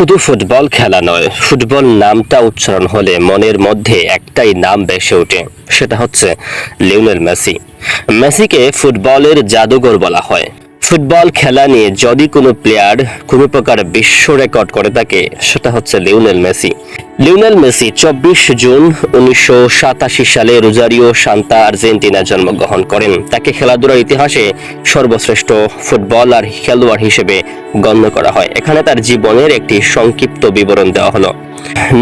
শুধু ফুটবল খেলা নয়, ফুটবল নামটা উচ্চারণ হলে মনের মধ্যে একটাই নাম বেসে ওঠে, সেটা হচ্ছে লিওনেল মেসি। মেসিকে ফুটবলের জাদুঘর বলা হয়। ফুটবল খেলা নিয়ে যদি কোনো প্লেয়ার কোনো প্রকার বিশ্ব রেকর্ড করে থাকে, সেটা হচ্ছে লিওনেল মেসি। লিওনেল মেসি চব্বিশ জুন উনিশশো সাতাশি সালে রোজারিও সান্তা আর্জেন্টিনা জন্মগ্রহণ করেন। তাকে খেলাধুলার ইতিহাসে সর্বশ্রেষ্ঠ ফুটবলার খেলোয়াড় হিসেবে গণ্য করা হয়। এখানে তার জীবনের একটি সংক্ষিপ্ত বিবরণ দেওয়া হলো।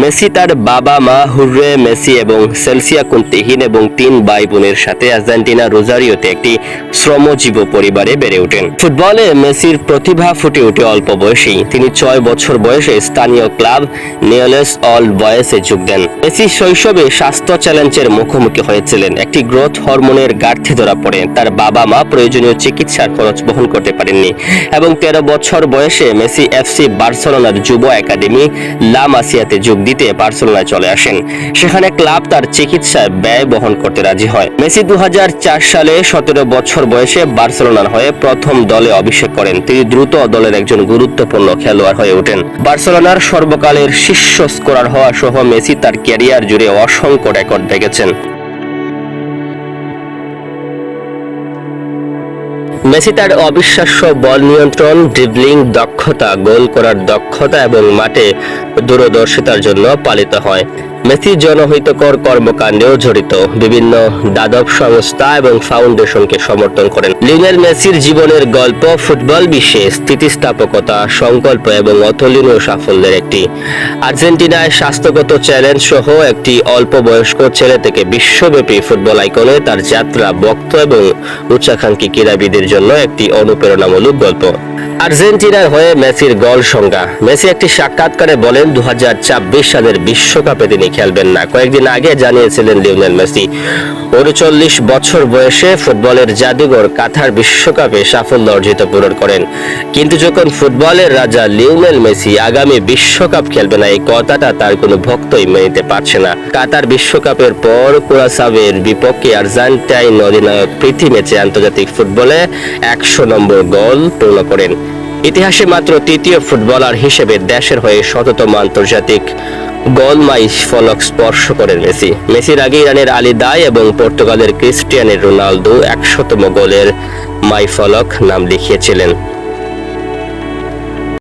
মেসি তার বাবা মা হুর্রে মেসি এবং সেলসিয়া কুন্তিহীন এবং তিন ভাই বোনের সাথে আর্জেন্টিনা রোজারিওতে একটি শ্রমজীব পরিবারে বেড়ে ওঠেন। ফুটবলে মেসির প্রতিভা ফুটে ওঠে অল্প বয়সেই। তিনি ছয় বছর বয়সে স্থানীয় ক্লাব নিয়লেস অল বয়েসে যোগ দেন। মেসি শৈশবে স্বাস্থ্য চ্যালেঞ্জের মুখোমুখি হয়েছিলেন। একটি গ্রোথ হরমোনের ঘাটতি ধরা পড়ে। তার বাবা মা প্রয়োজনীয় চিকিৎসার খরচ বহন করতে পারেননি এবং তেরো বছর বয়সে মেসি এফসি বার্সেলোনার যুব একাডেমি লা মাসিয়াতে যোগ দিতে বার্সেলোনায় চলে আসেন। সেখানে ক্লাব তার চিকিৎসার ব্যয় বহন করতে রাজি হয়। মেসি দু হাজার চার সালে সতেরো বছর বয়সে বার্সেলোনার হয়ে প্রথম দলে অভিষেক করেন। তিনি দ্রুত দলের একজন গুরুত্বপূর্ণ খেলোয়াড় হয়ে ওঠেন। বার্সেলোনার সর্বকালের শীর্ষ স্কোরার হওয়া সহ মেসি তার ক্যারিয়ার জুড়ে অসংখ্য রেকর্ড ভেঙেছেন মেসি তার অবিশ্বাস্য বল নিয়ন্ত্রণ ড্রিবলিং দক্ষতা, গোল করার দক্ষতা এবং মাঠে দূরদর্শিতার জন্য পালিত হয়। মেসি জনহিতকর কর্মকাণ্ডেও জড়িত। বিভিন্ন দাদক সংস্থা এবং ফাউন্ডেশনকে সমর্থন করেন। লিওনেল মেসির জীবনের গল্প ফুটবল বিশ্বে স্থিতিস্থাপকতা, সংকল্প এবং অতুলনীয় সাফল্যের একটি। আর্জেন্টিনায় স্বাস্থ্যগত চ্যালেঞ্জ সহ একটি অল্প বয়স্ক ছেলে থেকে বিশ্বব্যাপী ফুটবল আইকনে তার যাত্রা বক্ত এবং উচ্চাকাঙ্ক্ষী ক্রীড়াবিদের জন্য একটি অনুপ্রেরণামূলক গল্প। আর্জেন্টিনার হয়ে মেসির গল সংজ্ঞা। মেসি একটি সাক্ষাৎকারে বলেন দু সালের বিশ্বকাপে তিনি খেলবেন না। কয়েকদিন আগে জানিয়েছিলেন লিওনেল মেসি। উনচল্লিশ বছর বয়সে ফুটবলের জাদুঘর কাতার বিশ্বকাপে সাফল্য অর্জিত পূরণ করেন। কিন্তু যখন ফুটবলের রাজা লিওনেল মেসি আগামী বিশ্বকাপ খেলবে না, এই কথাটা তার কোনো ভক্তই মেনে পারছে না। কাতার বিশ্বকাপের পর কুরাসাবের বিপক্ষে আর্জেন্টাইন অধিনায়ক প্রীতি ম্যাচে আন্তর্জাতিক ফুটবলে একশো নম্বর গোল পূর্ণ করেন। ইতিহাসে মাত্র তৃতীয় ফুটবলার হিসেবে দেশের হয়ে শততম আন্তর্জাতিক গোল মাই ফলক স্পর্শ করেন মেসি। মেসির আগে ইরানের আলী দায় এবং পর্তুগালের ক্রিস্টিয়ানের রোনালদো একশতম গোলের মাই ফলক নাম লিখিয়েছিলেন।